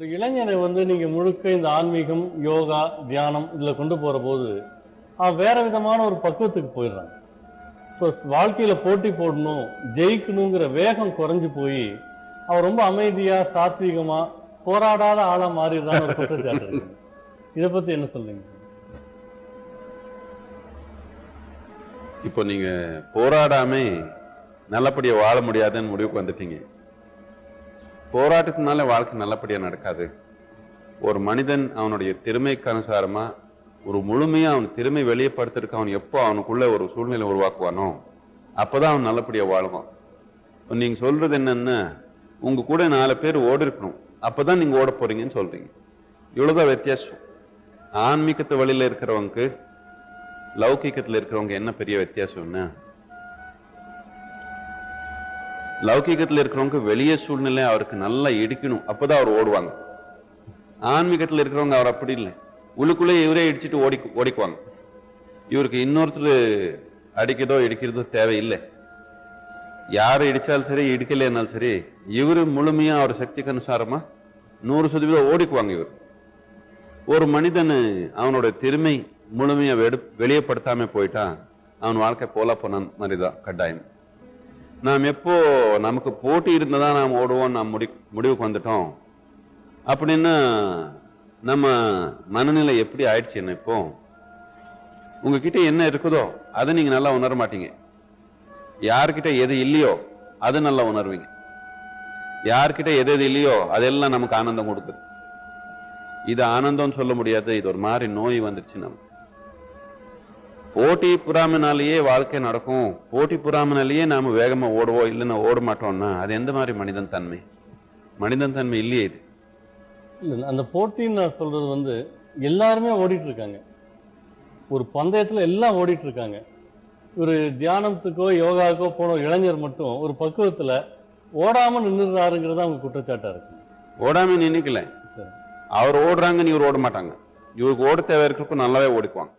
ஒரு இளைஞனை வந்து நீங்க முழுக்க இந்த ஆன்மீகம் யோகா தியானம் இதுல கொண்டு போற போது அவன் வேற விதமான ஒரு பக்குவத்துக்கு போயிடுறான். ஸோ வாழ்க்கையில போட்டி போடணும் ஜெயிக்கணுங்கிற வேகம் குறைஞ்சு போய் அவன் ரொம்ப அமைதியா சாத்வீகமா போராடாத ஆளாக மாறிடுறான்னு ஒரு குற்றச்சாட்டு இதை பத்தி என்ன சொல்றீங்க? இப்போ நீங்க போராடாமல் நல்லபடியா வாழ முடியாதுன்னு முடிவுக்கு வந்துட்டீங்க. போராட்டத்தினால வாழ்க்கை நல்லபடியாக நடக்காது. ஒரு மனிதன் அவனுடைய திறமைக்கு அனுசாரமாக ஒரு முழுமையாக அவன் திறமை வெளியப்படுத்துறதுக்கு அவன் எப்போ அவனுக்குள்ள ஒரு சூழ்நிலை உருவாக்குவானோ அப்போ தான் அவன் நல்லபடியாக வாழ்வான். இப்போ சொல்கிறது என்னென்ன உங்கள் கூட நாலு பேர் ஓடி இருக்கணும் அப்பதான் நீங்கள் ஓட போகிறீங்கன்னு சொல்கிறீங்க இவ்வளோதான் வித்தியாசம். ஆன்மீகத்து வழியில் இருக்கிறவங்களுக்கு லௌகிக்கத்தில் இருக்கிறவங்க என்ன பெரிய வித்தியாசம்னா லௌகீகத்தில் இருக்கிறவங்க வெளியே சூழ்நிலை அவருக்கு நல்லா இடிக்கணும். அப்போதான் அவர் ஓடுவாங்க. ஆன்மீகத்தில் இருக்கிறவங்க அவர் அப்படி இல்லை. உள்ளுக்குள்ளே இவரே இடிச்சிட்டு ஓடி ஓடிக்குவாங்க. இவருக்கு இன்னொருத்தர் அடிக்கிறதோ இடிக்கிறதோ தேவையில்லை. யாரை இடித்தாலும் சரி இடிக்கலைன்னாலும் சரி இவரு முழுமையாக அவர் சக்திக்கு அனுசாரமாக நூறு சதவீதம் ஓடிக்குவாங்க இவர். ஒரு மனிதன் அவனோட திறமை முழுமையாக வெடு வெளியப்படுத்தாமல் போயிட்டான் அவன் வாழ்க்கை போல போன மாதிரி தான் கட்டாயம். நாம் எப்போ நமக்கு போட்டி இருந்ததா நாம் ஓடுவோம் நாம் முடி முடிவுக்கு வந்துட்டோம். அப்படின்னா நம்ம மனநிலை எப்படி ஆயிடுச்சு என்ன இப்போ? உங்ககிட்ட என்ன இருக்குதோ அதை நீங்கள் நல்லா உணர மாட்டீங்க. யார்கிட்ட எது இல்லையோ அது நல்லா உணர்வீங்க. யார்கிட்ட எது எது இல்லையோ அதெல்லாம் நமக்கு ஆனந்தம் கொடுக்குது. இது ஆனந்தம்னு சொல்ல முடியாது. இது ஒரு மாதிரி நோய் வந்துருச்சு நமக்கு. போட்டி புறாமனாலேயே வாழ்க்கை நடக்கும். போட்டி புறாமனாலேயே நாம வேகமா ஓடுவோம் இல்லைன்னா ஓட மாட்டோம்னா அது எந்த மாதிரி மனிதன் தன்மை? மனிதன் தன்மை இல்லையே இது. இல்ல அந்த போட்டின்னு நான் சொல்றது வந்து எல்லாருமே ஓடிட்டு இருக்காங்க ஒரு பந்தயத்துல எல்லாம் ஓடிட்டு இருக்காங்க ஒரு தியானத்துக்கோ யோகாவுக்கோ போன இளைஞர் மட்டும் ஒரு பக்குவத்துல ஓடாம நின்றுறாருங்கிறது அவங்க குற்றச்சாட்டா இருக்கு. ஓடாம நினைக்கல சரி. அவர் ஓடுறாங்கன்னு இவர் ஓட மாட்டாங்க. இவருக்கு ஓட தேவை இருக்கிறப்ப நல்லாவே ஓடிக்குவாங்க.